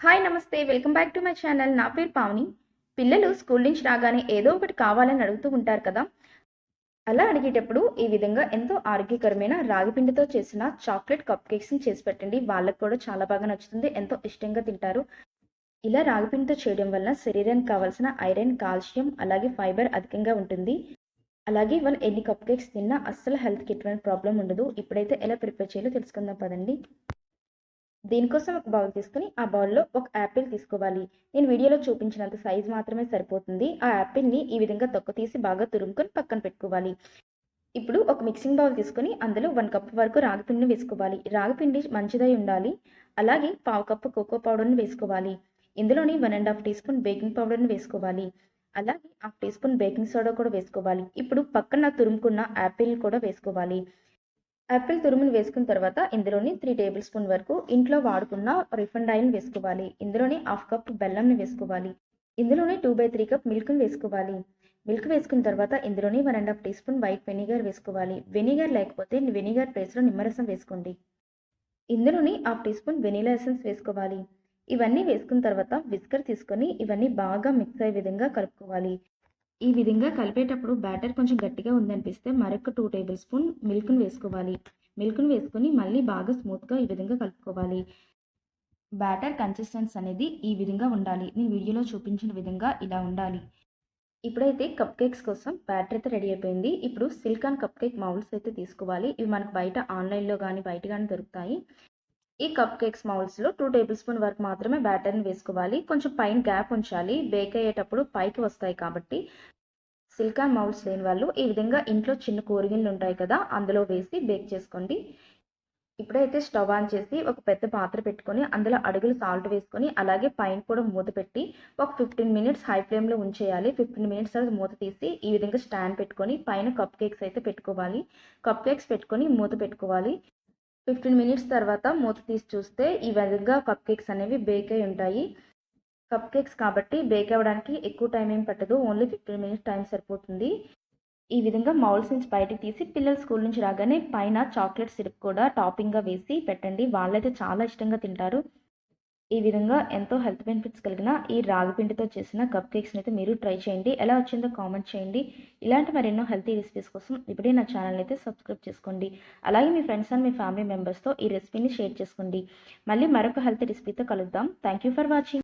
Hi నమస్తే. Welcome back to my channel. నా పేరు పావని. పిల్లలు స్కూల్ నుంచి రాగానే ఏదో ఒకటి కావాలని అడుగుతూ ఉంటారు కదా? అలా అడిగేటప్పుడు ఈ విధంగా ఎంతో ఆరోగ్యకరమైన రాగిపిండితో చేసిన చాక్లెట్ కప్ కేక్స్ని చేసి పెట్టండి. వాళ్ళకి కూడా చాలా బాగా నచ్చుతుంది. ఎంతో ఇష్టంగా తింటారు. ఇలా రాగిపిండితో చేయడం వల్ల శరీరానికి కావాల్సిన ఐరన్ కాల్షియం అలాగే ఫైబర్ అధికంగా ఉంటుంది. అలాగే వాళ్ళు ఎన్ని కప్ కేక్స్ తిన్నా అస్సలు హెల్త్కి ఎటువంటి ప్రాబ్లం ఉండదు. ఇప్పుడైతే ఎలా ప్రిపేర్ చేయాలో తెలుసుకుందాం పదండి. దీనికోసం ఒక బౌల్ తీసుకుని ఆ బౌల్లో ఒక యాపిల్ తీసుకోవాలి. నేను వీడియోలో చూపించినంత సైజ్ మాత్రమే సరిపోతుంది. ఆ యాపిల్ని ఈ విధంగా తొక్క తీసి బాగా తురుముకొని పక్కన పెట్టుకోవాలి. ఇప్పుడు ఒక మిక్సింగ్ బౌల్ తీసుకొని అందులో వన్ కప్ వరకు రాగిపిండిని వేసుకోవాలి. రాగిపిండి మంచిదై ఉండాలి. అలాగే పావు కప్పు కోకో పౌడర్ని వేసుకోవాలి. ఇందులోని one and half teaspoon baking పౌడర్ని వేసుకోవాలి. అలాగే half teaspoon baking soda కూడా వేసుకోవాలి. ఇప్పుడు పక్కన తురుముకున్న యాపిల్ కూడా వేసుకోవాలి. యాపిల్ తురుముని వేసుకున్న తర్వాత ఇందులోని త్రీ టేబుల్ స్పూన్ వరకు ఇంట్లో వాడుకున్న రిఫండ్ ఆయిల్ వేసుకోవాలి. ఇందులోని హాఫ్ కప్ బెల్లంని వేసుకోవాలి. ఇందులోని టూ బై త్రీ కప్ మిల్క్ని వేసుకోవాలి. మిల్క్ వేసుకున్న తర్వాత ఇందులోని one and half teaspoon white vinegar వేసుకోవాలి. వెనిగర్ లేకపోతే వెనిగర్ ప్లేస్లో నిమ్మరసం వేసుకోండి. ఇందులోని half teaspoon vanilla essence వేసుకోవాలి. ఇవన్నీ వేసుకున్న తర్వాత విస్కర్ తీసుకొని ఇవన్నీ బాగా మిక్స్ అయ్యే విధంగా కలుపుకోవాలి. ఈ విధంగా కలిపేటప్పుడు బ్యాటర్ కొంచెం గట్టిగా ఉందనిపిస్తే మరొక టూ టేబుల్ స్పూన్ మిల్క్ను వేసుకోవాలి. మిల్క్ని వేసుకొని మళ్ళీ బాగా స్మూత్గా ఈ విధంగా కలుపుకోవాలి. బ్యాటర్ కన్సిస్టెన్స్ అనేది ఈ విధంగా ఉండాలి. నేను వీడియోలో చూపించిన విధంగా ఇలా ఉండాలి. ఇప్పుడైతే కప్ కేక్స్ కోసం బ్యాటర్ అయితే రెడీ అయిపోయింది. ఇప్పుడు సిల్కాన్ కప్ కేక్ మౌల్స్ అయితే తీసుకోవాలి. ఇవి మనకు బయట ఆన్లైన్లో కానీ బయట కానీ దొరుకుతాయి. ఈ కప్ కేక్స్ మౌల్స్లో టూ టేబుల్ స్పూన్ వరకు మాత్రమే బ్యాటర్ని వేసుకోవాలి. కొంచెం పైన గ్యాప్ ఉంచాలి. బేక్ అయ్యేటప్పుడు పైకి వస్తాయి కాబట్టి సిల్కాన్ మౌల్స్ లేని వాళ్ళు ఈ విధంగా ఇంట్లో చిన్న కూరగిళ్ళు ఉంటాయి కదా అందులో వేసి బేక్ చేసుకోండి. ఇప్పుడైతే స్టవ్ ఆన్ చేసి ఒక పెద్ద పాత్ర పెట్టుకొని అందులో అడుగులు సాల్ట్ వేసుకొని అలాగే పైన కూడా మూత పెట్టి ఒక ఫిఫ్టీన్ మినిట్స్ హై ఫ్లేమ్లో ఉంచేయాలి. ఫిఫ్టీన్ మినిట్స్ తర్వాత మూత తీసి ఈ విధంగా స్టాండ్ పెట్టుకొని పైన కప్ కేక్స్ అయితే పెట్టుకోవాలి. కప్ కేక్స్ పెట్టుకొని మూత పెట్టుకోవాలి. ఫిఫ్టీన్ మినిట్స్ తర్వాత మూత తీసి చూస్తే ఈ విధంగా కప్ కేక్స్ అనేవి బేక్ అయి ఉంటాయి. కప్ కేక్స్ కాబట్టి బేక్ అవ్వడానికి ఎక్కువ టైం ఏం పట్టదు. ఓన్లీ ఫిఫ్టీన్ మినిట్స్ టైం సరిపోతుంది. ఈ విధంగా మౌల్స్ నుంచి బయటికి తీసి పిల్లలు స్కూల్ నుంచి రాగానే పైన చాక్లెట్ సిరప్ కూడా టాపింగ్గా వేసి పెట్టండి. వాళ్ళైతే చాలా ఇష్టంగా తింటారు. ఈ విధంగా ఎంతో హెల్త్ బెనిఫిట్స్ కలిగిన ఈ రాగి పిండితో చేసిన కప్ కేక్స్ని అయితే మీరు ట్రై చేయండి. ఎలా వచ్చిందో కామెంట్ చేయండి. ఇలాంటి మరెన్నో హెల్తీ రెసిపీస్ కోసం ఇప్పుడే నా ఛానల్ అయితే సబ్స్క్రైబ్ చేసుకోండి. అలాగే మీ ఫ్రెండ్స్ అండ్ మీ ఫ్యామిలీ మెంబర్స్తో ఈ రెసిపీని షేర్ చేసుకోండి. మళ్ళీ మరొక హెల్తీ రెసిపీతో కలుద్దాం. Thank you for watching.